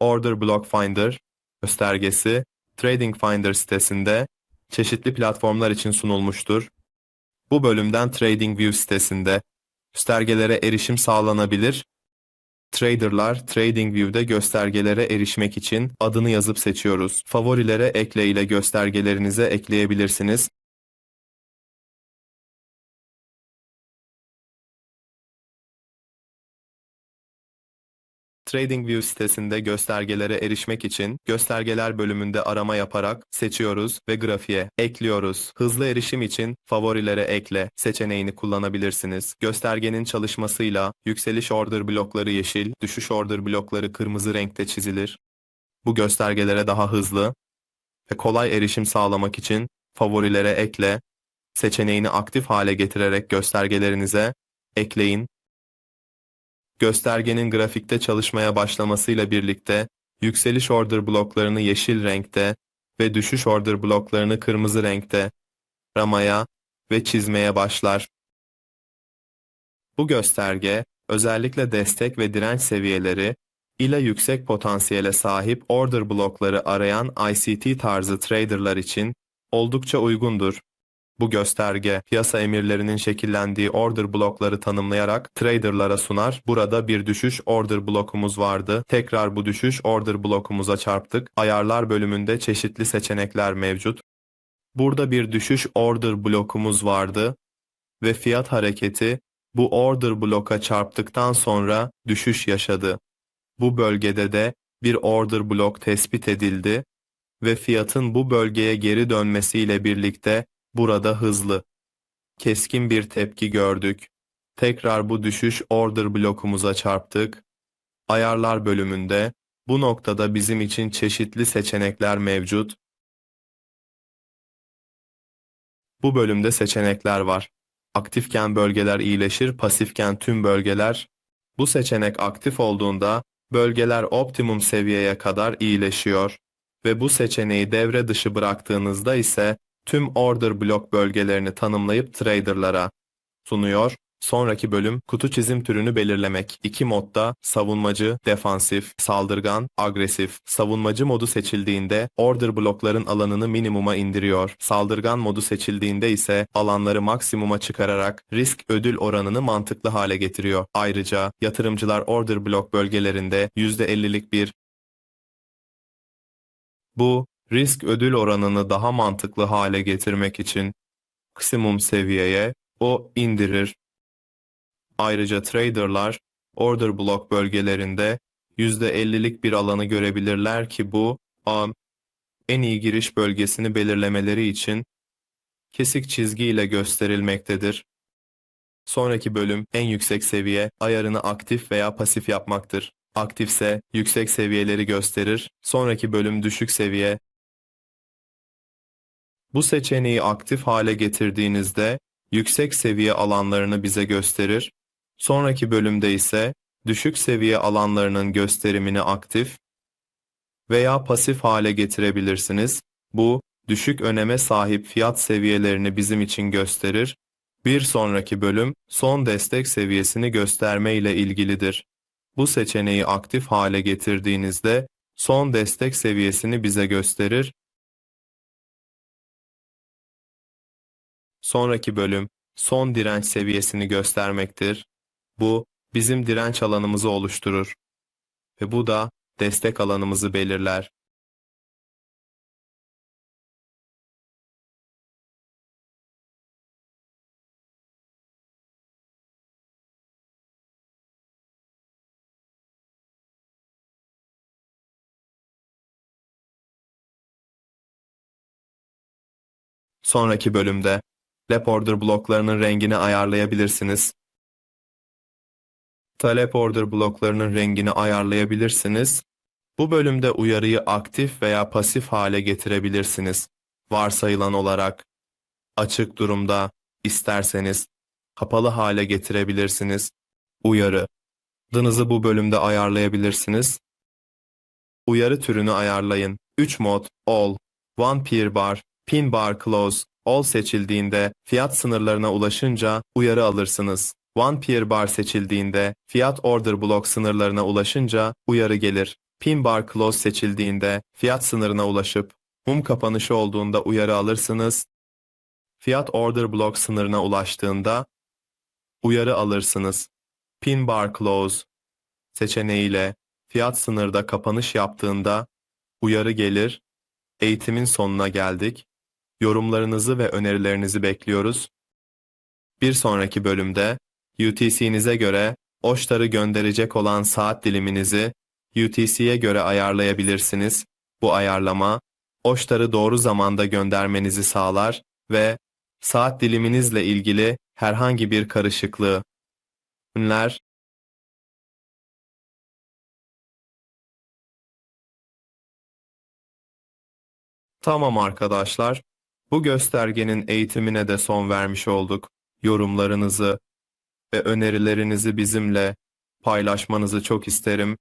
Order Block Finder göstergesi Trading Finder sitesinde çeşitli platformlar için sunulmuştur. Bu bölümden TradingView sitesinde göstergelere erişim sağlanabilir. Traderlar TradingView'de göstergelere erişmek için adını yazıp seçiyoruz. Favorilere ekle ile göstergelerinize ekleyebilirsiniz. TradingView sitesinde göstergelere erişmek için göstergeler bölümünde arama yaparak seçiyoruz ve grafiğe ekliyoruz. Hızlı erişim için favorilere ekle seçeneğini kullanabilirsiniz. Göstergenin çalışmasıyla yükseliş order blokları yeşil, düşüş order blokları kırmızı renkte çizilir. Bu göstergelere daha hızlı ve kolay erişim sağlamak için favorilere ekle seçeneğini aktif hale getirerek göstergelerinize ekleyin göstergenin grafikte çalışmaya başlamasıyla birlikte yükseliş order bloklarını yeşil renkte ve düşüş order bloklarını kırmızı renkte ramaya ve çizmeye başlar. Bu gösterge özellikle destek ve direnç seviyeleri ile yüksek potansiyele sahip order blokları arayan ICT tarzı traderlar için oldukça uygundur. Bu gösterge piyasa emirlerinin şekillendiği order blokları tanımlayarak traderlara sunar. Burada bir düşüş order blokumuz vardı. Tekrar bu düşüş order blokumuza çarptık. Ayarlar bölümünde çeşitli seçenekler mevcut. Burada bir düşüş order blokumuz vardı ve fiyat hareketi bu order bloka çarptıktan sonra düşüş yaşadı. Bu bölgede de bir order blok tespit edildi ve fiyatın bu bölgeye geri dönmesiyle birlikte Burada hızlı, keskin bir tepki gördük. Tekrar bu düşüş order blokumuza çarptık. Ayarlar bölümünde bu noktada bizim için çeşitli seçenekler mevcut. Bu bölümde seçenekler var. Aktifken bölgeler iyileşir, pasifken tüm bölgeler. Bu seçenek aktif olduğunda bölgeler optimum seviyeye kadar iyileşiyor ve bu seçeneği devre dışı bıraktığınızda ise tüm order blok bölgelerini tanımlayıp traderlara sunuyor. Sonraki bölüm kutu çizim türünü belirlemek. İki modda savunmacı, defansif, saldırgan, agresif. Savunmacı modu seçildiğinde order blokların alanını minimuma indiriyor. Saldırgan modu seçildiğinde ise alanları maksimuma çıkararak risk ödül oranını mantıklı hale getiriyor. Ayrıca yatırımcılar order blok bölgelerinde %50'lik bir bu risk ödül oranını daha mantıklı hale getirmek için maksimum seviyeye o indirir. Ayrıca traderlar order block bölgelerinde %50'lik bir alanı görebilirler ki bu an en iyi giriş bölgesini belirlemeleri için kesik çizgi ile gösterilmektedir. Sonraki bölüm en yüksek seviye ayarını aktif veya pasif yapmaktır. Aktifse yüksek seviyeleri gösterir. Sonraki bölüm düşük seviye bu seçeneği aktif hale getirdiğinizde yüksek seviye alanlarını bize gösterir. Sonraki bölümde ise düşük seviye alanlarının gösterimini aktif veya pasif hale getirebilirsiniz. Bu düşük öneme sahip fiyat seviyelerini bizim için gösterir. Bir sonraki bölüm son destek seviyesini gösterme ile ilgilidir. Bu seçeneği aktif hale getirdiğinizde son destek seviyesini bize gösterir Sonraki bölüm son direnç seviyesini göstermektir. Bu bizim direnç alanımızı oluşturur ve bu da destek alanımızı belirler. Sonraki bölümde Talep order bloklarının rengini ayarlayabilirsiniz. Talep order bloklarının rengini ayarlayabilirsiniz. Bu bölümde uyarıyı aktif veya pasif hale getirebilirsiniz. Varsayılan olarak açık durumda isterseniz kapalı hale getirebilirsiniz. Uyarı. Adınızı bu bölümde ayarlayabilirsiniz. Uyarı türünü ayarlayın. 3 mod, all, one peer bar, pin bar close, All seçildiğinde fiyat sınırlarına ulaşınca uyarı alırsınız. One Peer Bar seçildiğinde fiyat order block sınırlarına ulaşınca uyarı gelir. Pin bar close seçildiğinde fiyat sınırına ulaşıp mum kapanışı olduğunda uyarı alırsınız. Fiyat order block sınırına ulaştığında uyarı alırsınız. Pin bar close seçeneğiyle fiyat sınırda kapanış yaptığında uyarı gelir. Eğitimin sonuna geldik. Yorumlarınızı ve önerilerinizi bekliyoruz. Bir sonraki bölümde UTC'nize göre Oştar'ı gönderecek olan saat diliminizi UTC'ye göre ayarlayabilirsiniz. Bu ayarlama Oştar'ı doğru zamanda göndermenizi sağlar ve saat diliminizle ilgili herhangi bir karışıklığı önler. Tamam arkadaşlar. Bu göstergenin eğitimine de son vermiş olduk. Yorumlarınızı ve önerilerinizi bizimle paylaşmanızı çok isterim.